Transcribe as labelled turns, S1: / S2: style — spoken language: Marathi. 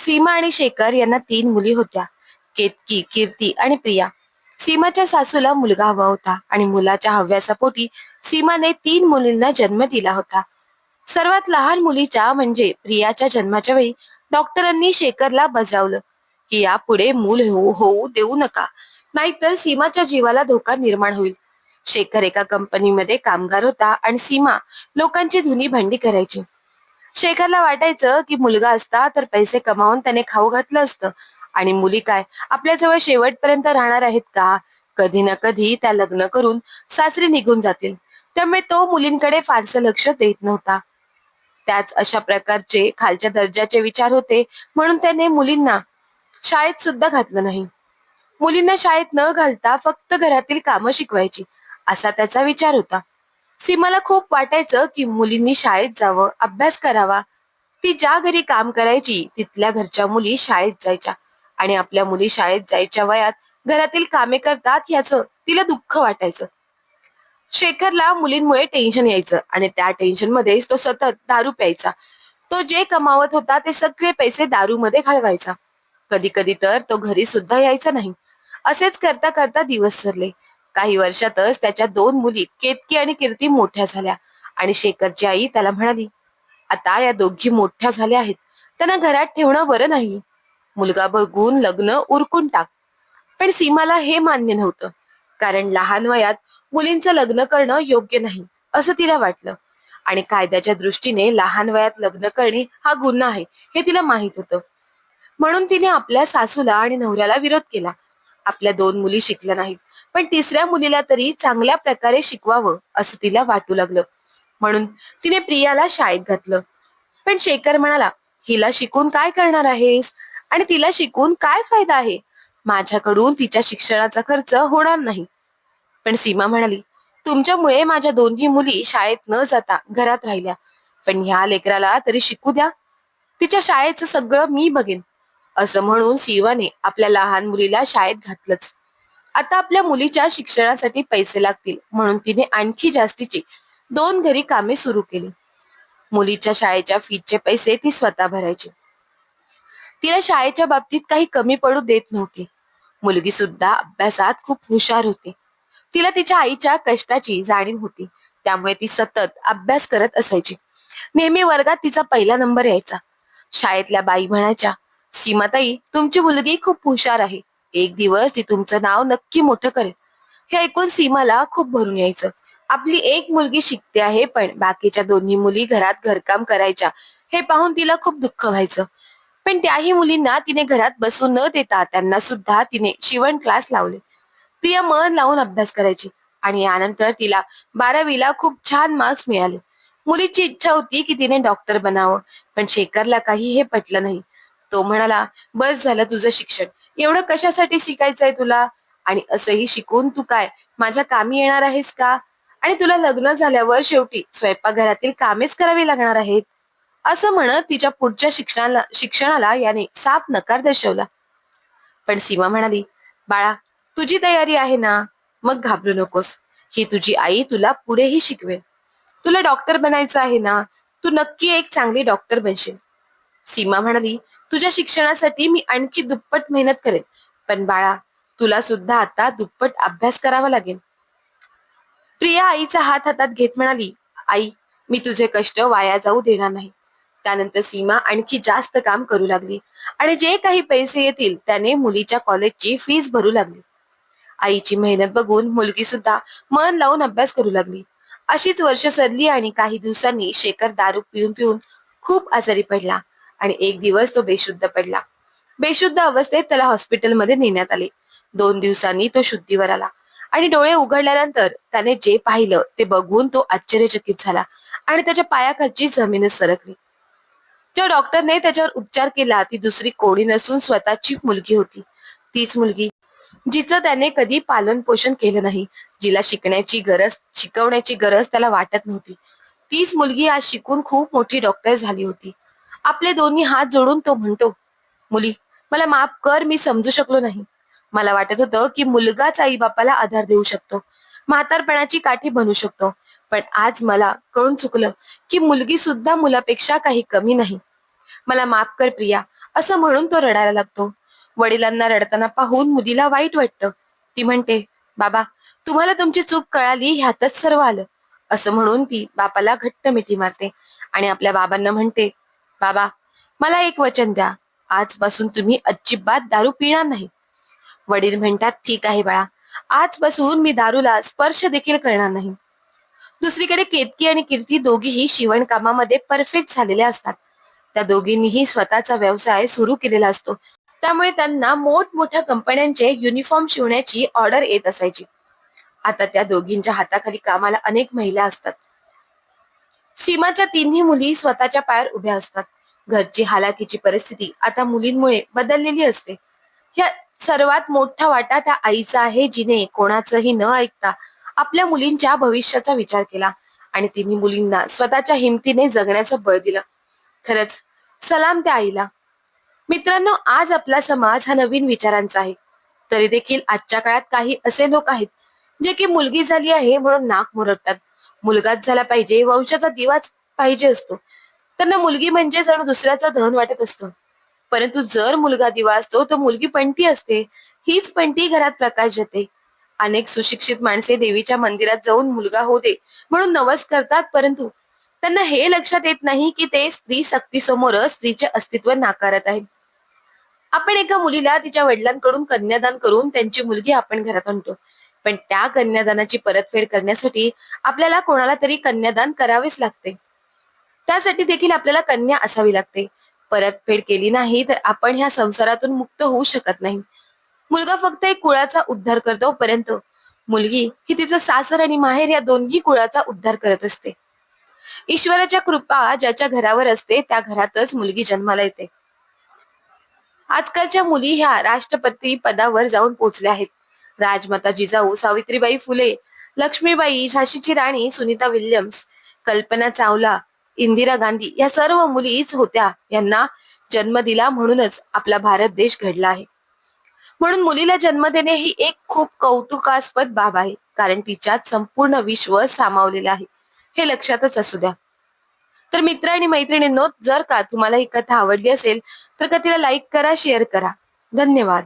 S1: सीमा आणि शेखर यांना तीन मुली होत्या. केतकी कीर्ती आणि प्रिया. सीमाच्या सासूला मुलगा हवा होता आणि मुलाच्या हव्यासापोटी सीमाने तीन मुलींना जन्म दिला होता. सर्वात लहान मुलीच्या म्हणजे प्रियाच्या जन्माच्या वेळी डॉक्टरांनी शेखरला बजावलं की यापुढे मूल होऊ होऊ देऊ नका नाहीतर सीमाच्या जीवाला धोका निर्माण होईल. शेखर एका कंपनीमध्ये कामगार होता आणि सीमा लोकांची धुनी भांडी करायची. शेखरला वाटायचं की मुलगा असता तर पैसे कमावून त्याने खाऊ घातलं असतं. आणि मुली काय आपल्याजवळ शेवटपर्यंत राहणार आहेत का? कधी ना कधी त्या लग्न करून सासरी निघून जातील. त्यामुळे तो मुलींकडे फारसं लक्ष देत नव्हता. त्याच अशा प्रकारचे खालच्या दर्जाचे विचार होते म्हणून त्याने मुलींना शाळेत सुद्धा घातलं नाही. मुलींना शाळेत न घालता फक्त घरातील कामं शिकवायची असा त्याचा विचार होता. सीमाला खूप वाटायचं की मुलींनी शाळेत जावं अभ्यास करावा. ती ज्या घरी काम करायची तिथल्या घरच्या मुली शाळेत जायच्या. आणि आपल्या मुली शाळेत जायच्या वयात घरातील कामे करतात याचं तिला दुःख वाटायचं. शेखरला मुलींमुळे टेन्शन यायचं आणि त्या टेन्शन मध्येच तो सतत दारू प्यायचा. तो जे कमावत होता ते सगळे पैसे दारूमध्ये घालवायचा. कधी कधी तर तो घरी सुद्धा यायचा नाही. असेच करता करता दिवस सरले. काही वर्षातच त्याच्या दोन मुली केतकी आणि कीर्ती मोठ्या झाल्या. आणि शेखरची आई त्याला म्हणाली आता या दोघी मोठ्या झाल्या आहेत. त्यांना घरात ठेवणं बरं नाही. मुलगा बघून लग्न उरकून टाक. पण सीमाला हे मान्य नव्हतं कारण लहान वयात मुलींचं लग्न करणं योग्य नाही असं तिला वाटलं. आणि कायद्याच्या दृष्टीने लहान वयात लग्न करणे हा गुन्हा आहे हे तिला माहीत होतं. म्हणून तिने आपल्या सासूला आणि नवऱ्याला विरोध केला. आपल्या दोन मुली शिकल्या नाहीत. पण तिसऱ्या मुलीला तरी चांगल्या प्रकारे शिकवावं असं तिला वाटू लागलं. म्हणून तिने प्रियाला शाळेत घातलं. पण शेखर म्हणाला हिला शिकून काय करणार आहेस? आणि तिला शिकून काय फायदा आहे? माझ्याकडून तिच्या शिक्षणाचा खर्च होणार नाही. पण सीमा म्हणाली तुमच्यामुळे माझ्या दोन्ही मुली शाळेत न जाता घरात राहिल्या. पण ह्या लेकराला तरी शिकू द्या. तिच्या शाळेचं सगळं मी बघेन. असं म्हणून सीमाने आपल्या लहान मुलीला शाळेत घातलंच. आता आपल्या मुलीच्या शिक्षणासाठी पैसे लागतील म्हणून तिने आणखी जास्तीची दोन घरी कामे सुरू केली. मुलीच्या शाळेच्या फीचे पैसे ती स्वतः भरायची. तिला शाळेच्या बाबतीत काही कमी पडू देत नव्हते. मुलगी सुद्धा अभ्यासात खूप हुशार होती. तिला तिच्या आईच्या कष्टाची जाणीव होती. त्यामुळे ती सतत अभ्यास करत असायची. नेहमी वर्गात तिचा पहिला नंबर यायचा. शाळेतल्या बाई म्हणायच्या सीमाताई तुमची मुलगी खूप हुशार आहे. एक दिवस ती तुमचं नाव नक्की मोठं करेल. हे ऐकून सीमाला खूप भरून यायचं. आपली एक मुलगी शिकते आहे पण बाकीच्या दोन्ही मुली घरात घरकाम करायच्या. हे पाहून तिला खूप दुःख व्हायचं. पण त्याही मुलींना तिने घरात बसू न देता त्यांना सुद्धा तिने शिवण क्लास लावले. प्रिया मन लावून अभ्यास करायची आणि यानंतर तिला बारावीला खूप छान मार्क्स मिळाले. मुलीची इच्छा होती की तिने डॉक्टर बनावं पण शेखरला काही हे पटलं नाही. तो म्हणाला बस झालं तुझं शिक्षण. एवढं कशासाठी शिकायचंय तुला? आणि असंही शिकून तू काय? माझ्या कामी येणार आहेस का? आणि तुला लग्न झाल्यावर शेवटी स्वयंपाकघरातील कामेच करावी लागणार आहेत? असं म्हणत तिच्या पुढच्या शिक्षणाला शिक्षणाला याने साफ नकार दर्शवला. पण सीमा म्हणाली बाळा तुझी तयारी आहे ना? मग घाबरू नकोस. ही तुझी आई तुला पुढेही शिकवेल. तुला डॉक्टर बनायचं आहे ना? तू नक्की एक चांगली डॉक्टर बनशील. सीमा म्हणाली तुझ्या शिक्षणासाठी मी आणखी दुप्पट मेहनत करेन. पण बाळा तुला सुद्धा आता दुप्पट अभ्यास करावा लागेल. प्रिया आईचा हात हातात घेत म्हणाली आई मी तुझे कष्ट वाया जाऊ देणार नाही. त्यानंतर सीमा आणखी जास्त काम करू लागली आणि जे काही पैसे येतील त्याने मुलीच्या कॉलेजची फीज भरू लागली. आईची मेहनत बघून मुलगी सुद्धा मन लावून अभ्यास करू लागली. अशीच वर्ष सरली आणि काही दिवसांनी शेखर दारू पिऊन पिऊन खूप आजारी पडला. आणि एक दिवस तो बेशुद्ध पडला. बेशुद्ध अवस्थेत त्याला हॉस्पिटलमध्ये नेण्यात आले. दोन दिवसांनी तो शुद्धीवर आला. आणि डोळे उघडल्यानंतर त्याने जे पाहिलं ते बघून तो आश्चर्यचकित झाला आणि त्याच्या पायाखालची जमीनच सरकली. ज्या डॉक्टरने त्याच्यावर उपचार केला. ती दुसरी कोणी नसून स्वतःची मुलगी होती. तीच मुलगी जिचं त्याने कधी पालन पोषण केलं नाही जिला शिकण्याची गरज शिकवण्याची गरज त्याला वाटत नव्हती. तीच मुलगी आज शिकून खूप मोठी डॉक्टर झाली होती. आपले दोन्ही हात जोडून तो म्हणतो मुली मला माफ कर मी समजू शकलो नाही. मला वाटत होतं की मुलगाच आई बापाला आधार देऊ शकतो म्हातारपणाची काठी बनू शकतो. पण आज मला कळून चुकलं की मुलगी सुद्धा मुलापेक्षा काही कमी नाही. मला माफ कर प्रिया असं म्हणून तो रडायला लागतो. वडिलांना रडताना पाहून मुलीला वाईट वाटतं. ती म्हणते बाबा तुम्हाला तुमची चूक कळाली ह्यातच सर्व आलं. असं म्हणून ती बापाला घट्ट मिठी मारते आणि आपल्या बाबांना म्हणते बाबा मला एक वचन द्या. आजपासून तुम्ही अजिबात दारू पिणार नाही. वडील म्हणतात ठीक आहे बाळा आजपासून मी दारूला स्पर्श देखील करणार नाही. दुसरीकडे केतकी आणि कीर्ती दोघीही शिवण कामामध्ये परफेक्ट झालेल्या असतात. त्या दोघींनीही स्वतःचा व्यवसाय सुरू केलेला असतो. त्यामुळे त्यांना मोठमोठ्या कंपन्यांचे युनिफॉर्म शिवण्याची ऑर्डर येत असायची. आता त्या दोघींच्या हाताखाली कामाला अनेक महिला असतात. सीमाच्या तिन्ही मुली स्वतःच्या पायावर उभ्या असतात. घरची हालाकीची परिस्थिती आता मुलींमुळे बदललेली असते. ह्या सर्वात मोठा वाटा त्या आईचा आहे जिने कोणाचंही न ऐकता आपल्या मुलींच्या भविष्याचा विचार केला आणि तिन्ही मुलींना स्वतःच्या हिमतीने जगण्याचं बळ दिलं. खरंच सलाम त्या आईला. मित्रांनो आज आपला समाज हा नवीन विचारांचा आहे. तरी देखील आजच्या काळात काही असे लोक आहेत जे की मुलगी झाली आहे म्हणून नाक मुरडतात. मुलगाच झाला पाहिजे वंशाचा दिवाच पाहिजे असतो. त्यांना मुलगी म्हणजे जण दुसऱ्याचा धन वाटत असतं. परंतु जर मुलगा दिवा असतो तर मुलगी पंटी असते. हीच पंटी घरात प्रकाश देते. अनेक सुशिक्षित माणसे देवीच्या मंदिरात जाऊन मुलगा होऊ दे म्हणून नवस करतात परंतु त्यांना हे लक्षात येत नाही की ते स्त्री सक्तीसमोर स्त्रीचे अस्तित्व नाकारत आहेत. आपण एका मुलीला तिच्या वडिलांकडून कन्यादान करून त्यांची मुलगी आपण घरात आणतो. पण त्या कन्यादानाची परतफेड करण्यासाठी आपल्याला कोणाला तरी कन्यादान करावेच लागते. त्यासाठी देखील आपल्याला कन्या असावी लागते. परतफेड केली नाही तर आपण ह्या संसारातून मुक्त होऊ शकत नाही. मुलगा फक्त एक कुळाचा उद्धार करतो पर्यंत मुलगी ही तिचं सासर आणि माहेर या दोन्ही कुळाचा उद्धार करत असते. ईश्वराच्या कृपा ज्याच्या घरावर असते त्या घरातच मुलगी जन्माला येते. आजकालच्या मुली ह्या राष्ट्रपती पदावर जाऊन पोहोचल्या आहेत. राजमाता जिजाऊ सावित्रीबाई फुले लक्ष्मीबाई झाशीची राणी सुनीता विल्यम्स कल्पना चावला इंदिरा गांधी या सर्व मुलीच होत्या. यांना जन्म दिला म्हणूनच आपला भारत देश घडला आहे. म्हणून मुलीला जन्म देणे ही एक खूप कौतुकास्पद बाब आहे. कारण तिच्यात संपूर्ण विश्व सामावलेलं आहे. हे लक्षातच असू द्या. तर मित्र आणि मैत्रिणींनो जर का तुम्हाला ही कथा आवडली असेल तर कथेला लाईक करा शेअर करा. धन्यवाद.